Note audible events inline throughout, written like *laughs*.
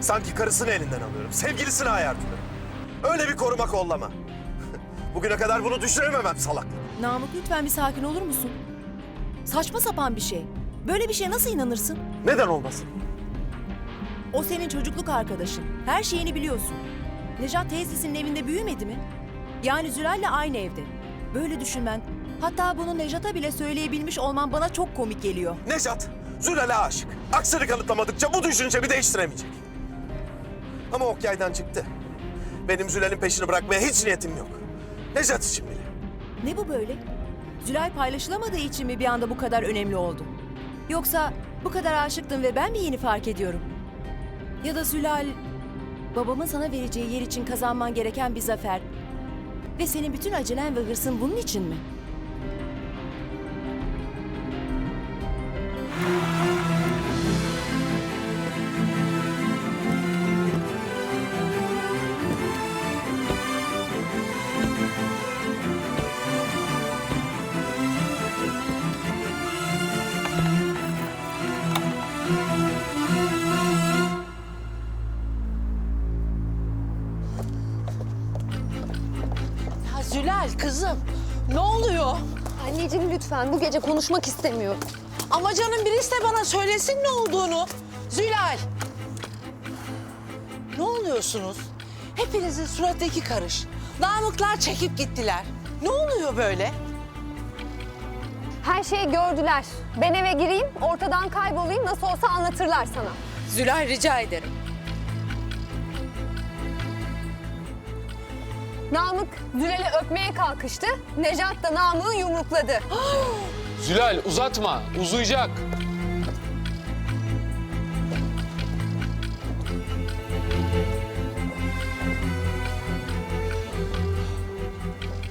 Sanki karısını elinden alıyorum, sevgilisini ayartıyorum. Öyle bir koruma kollama. *laughs* Bugüne kadar bunu düşünememem salaklık. Namık lütfen bir sakin olur musun? Saçma sapan bir şey. Böyle bir şeye nasıl inanırsın? Neden olmasın? O senin çocukluk arkadaşın. Her şeyini biliyorsun. Nejat teyzesinin evinde büyümedi mi? Yani Zülal'le aynı evde. Böyle düşünmen, hatta bunu Nejat'a bile söyleyebilmiş olman bana çok komik geliyor. Nejat, Zülal'e aşık. Aksini kanıtlamadıkça bu düşüncemi değiştiremeyecek. Ama ok yaydan çıktı. Benim Zülal'in peşini bırakmaya hiç niyetim yok. Nejat için bile. Ne bu böyle? Zülal paylaşılamadığı için mi bir anda bu kadar önemli oldu? Yoksa bu kadar aşıktın ve ben mi yeni fark ediyorum? Ya da Zülal, babamın sana vereceği yer için kazanman gereken bir zafer ve senin bütün acelen ve hırsın bunun için mi? Ya Zülal kızım ne oluyor? Anneciğim lütfen bu gece konuşmak istemiyorum. Ama canım birisi de bana söylesin ne olduğunu. Zülal. Ne oluyorsunuz? Hepinizin suratı iki karış. Namıklar çekip gittiler. Ne oluyor böyle? Her şeyi gördüler. Ben eve gireyim, ortadan kaybolayım nasıl olsa anlatırlar sana. Zülal rica ederim. Namık Zülal'i öpmeye kalkıştı. Nejat da Namık'ı yumrukladı. *gasps* Zülal uzatma, uzayacak.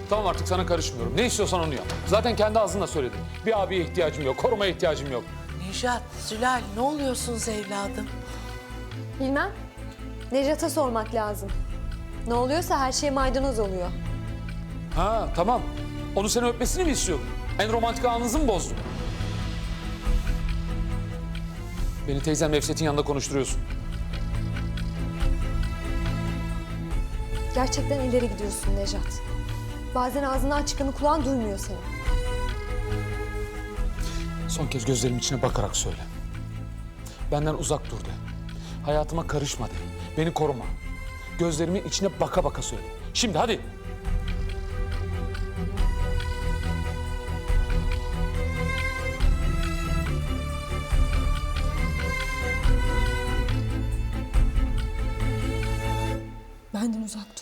Tamam artık sana karışmıyorum. Ne istiyorsan onu yap. Zaten kendi ağzınla söyledin. Bir abiye ihtiyacım yok, korumaya ihtiyacım yok. Nejat, Zülal ne oluyorsunuz evladım? Bilmem. Nejat'a sormak lazım. Ne oluyorsa her şey maydanoz oluyor. Ha tamam. Onu seni öpmesini mi istiyorum? En romantik anınızı mı bozdum? Beni teyzem Nefset'in yanında konuşturuyorsun. Gerçekten ileri gidiyorsun Nejat. Bazen ağzından çıkanı kulağın duymuyor senin. Son kez gözlerimin içine bakarak söyle. Benden uzak dur de. Hayatıma karışma de. Beni koruma. Gözlerimin içine baka baka söyle. Şimdi hadi. Benden uzak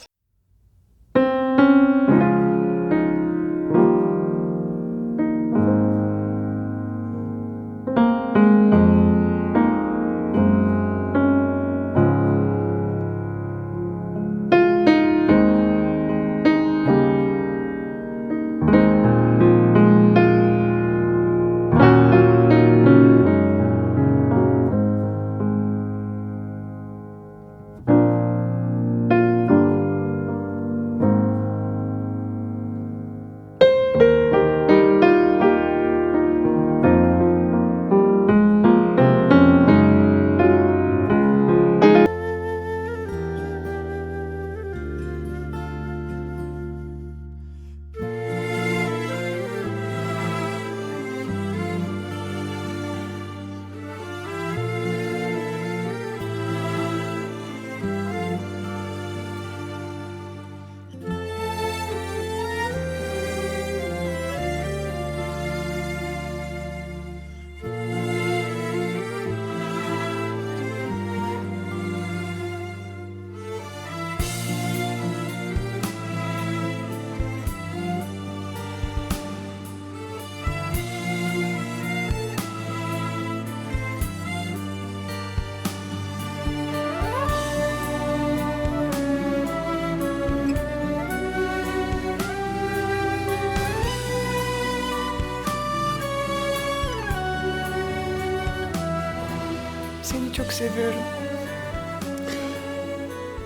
Seni çok seviyorum.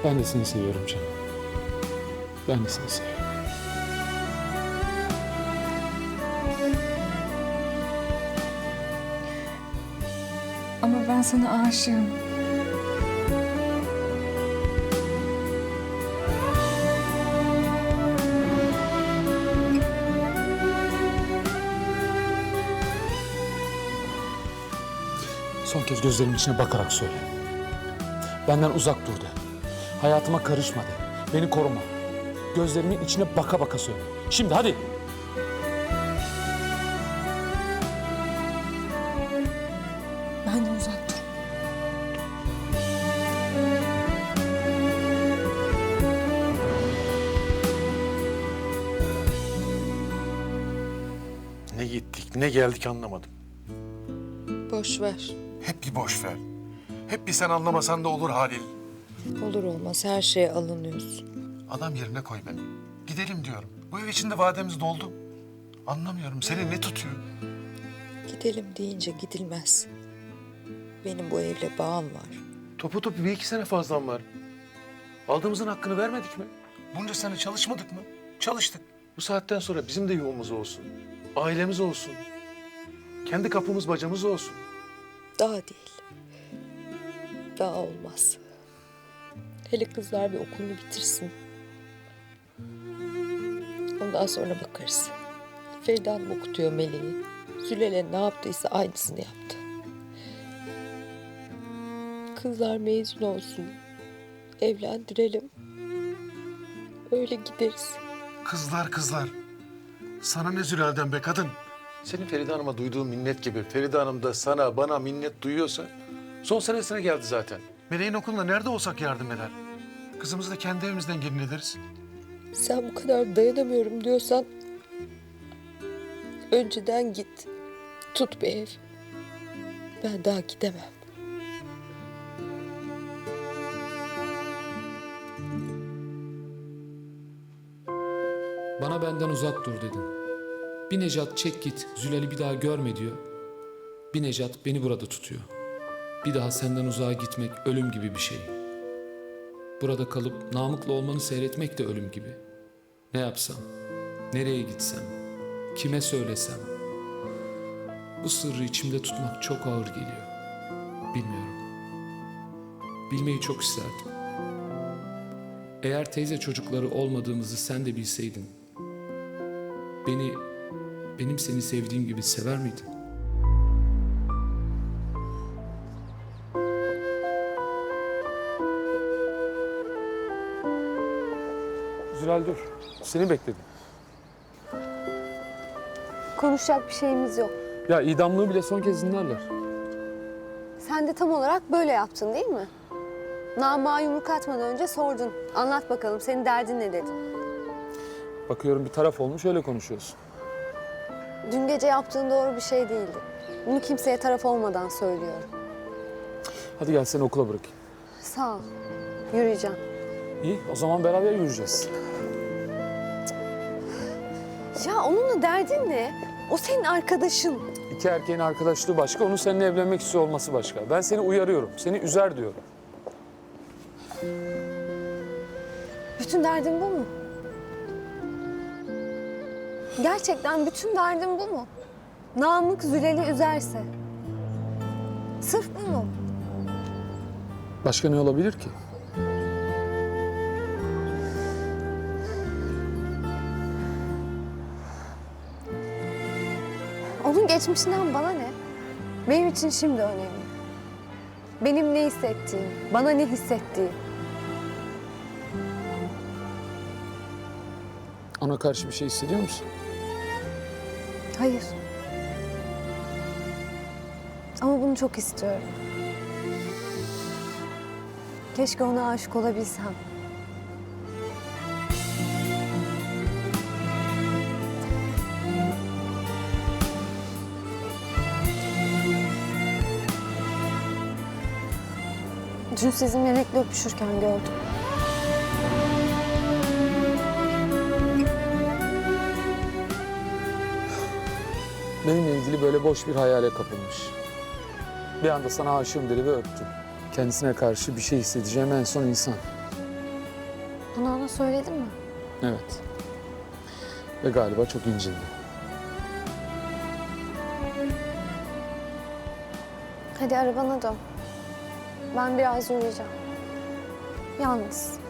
Ben de seni seviyorum canım. Ben de seni seviyorum. Ama ben sana aşığım. Son kez gözlerimin içine bakarak söyle. Benden uzak dur de. Hayatıma karışma de. Beni koruma. Gözlerimin içine baka baka söyle. Şimdi hadi. Benden uzak dur. Ne gittik ne geldik anlamadım. Boş ver. Hep bir boş ver. Hep bir sen anlamasan da olur Halil. Olur olmaz her şeye alınıyorsun. Adam yerine koy beni. Gidelim diyorum. Bu ev içinde vademiz doldu. Anlamıyorum seni ne tutuyor? Gidelim deyince gidilmez. Benim bu evle bağım var. Topu topu bir iki sene fazlan var. Aldığımızın hakkını vermedik mi? Bunca sene çalışmadık mı? Çalıştık. Bu saatten sonra bizim de yuvamız olsun. Ailemiz olsun. Kendi kapımız bacamız olsun. Daha değil. Daha olmaz. Hele kızlar bir okulunu bitirsin. Ondan sonra bakarız. Feride Hanım okutuyor Meleği. Zülale ne yaptıysa aynısını yaptı. Kızlar mezun olsun. Evlendirelim. Öyle gideriz. Kızlar kızlar. Sana ne Zülal'den be kadın? Senin Feride Hanım'a duyduğun minnet gibi Feride Hanım da sana bana minnet duyuyorsa son senesine geldi zaten. Meleğin okulunda nerede olsak yardım eder. Kızımızı da kendi evimizden gelin ederiz. Sen bu kadar dayanamıyorum diyorsan önceden git. Tut bir ev. Ben daha gidemem. Bana benden uzak dur dedin. Bir Necat çek git, Zülal'i bir daha görme diyor. Bir Necat beni burada tutuyor. Bir daha senden uzağa gitmek ölüm gibi bir şey. Burada kalıp Namık'la olmanı seyretmek de ölüm gibi. Ne yapsam, nereye gitsem, kime söylesem. Bu sırrı içimde tutmak çok ağır geliyor. Bilmiyorum. Bilmeyi çok isterdim. Eğer teyze çocukları olmadığımızı sen de bilseydin, beni, benim seni sevdiğim gibi sever miydin? Zülal dur. Seni bekledim. Konuşacak bir şeyimiz yok. Ya idamlığı bile son kez dinlerler. Sen de tam olarak böyle yaptın değil mi? Namığa yumruk atmadan önce sordun. Anlat bakalım senin derdin ne dedin? Bakıyorum bir taraf olmuş öyle konuşuyorsun. Dün gece yaptığın doğru bir şey değildi. Bunu kimseye taraf olmadan söylüyorum. Hadi gel seni okula bırakayım. Sağ ol. Yürüyeceğim. İyi o zaman beraber yürüyeceğiz. Ya onunla derdin ne? O senin arkadaşın. İki erkeğin arkadaşlığı başka, onun seninle evlenmek istiyor olması başka. Ben seni uyarıyorum, seni üzer diyorum. Bütün derdin bu mu? Gerçekten bütün derdin bu mu? Namık Zülal'i üzerse. Sırf bu mu? Başka ne olabilir ki? Onun geçmişinden bana ne? Benim için şimdi önemli. Benim ne hissettiğim, bana ne hissettiği. Ona karşı bir şey hissediyor musun? Hayır. Ama bunu çok istiyorum. Keşke ona aşık olabilsem. Dün sizi Melek'le öpüşürken gördüm. Benimle ilgili böyle boş bir hayale kapılmış. Bir anda sana aşığım dedi ve öptü. Kendisine karşı bir şey hissedeceğim en son insan. Bunu ona söyledin mi? Evet. Ve galiba çok incindi. Hadi arabana dön. Ben biraz yürüyeceğim. Yalnız.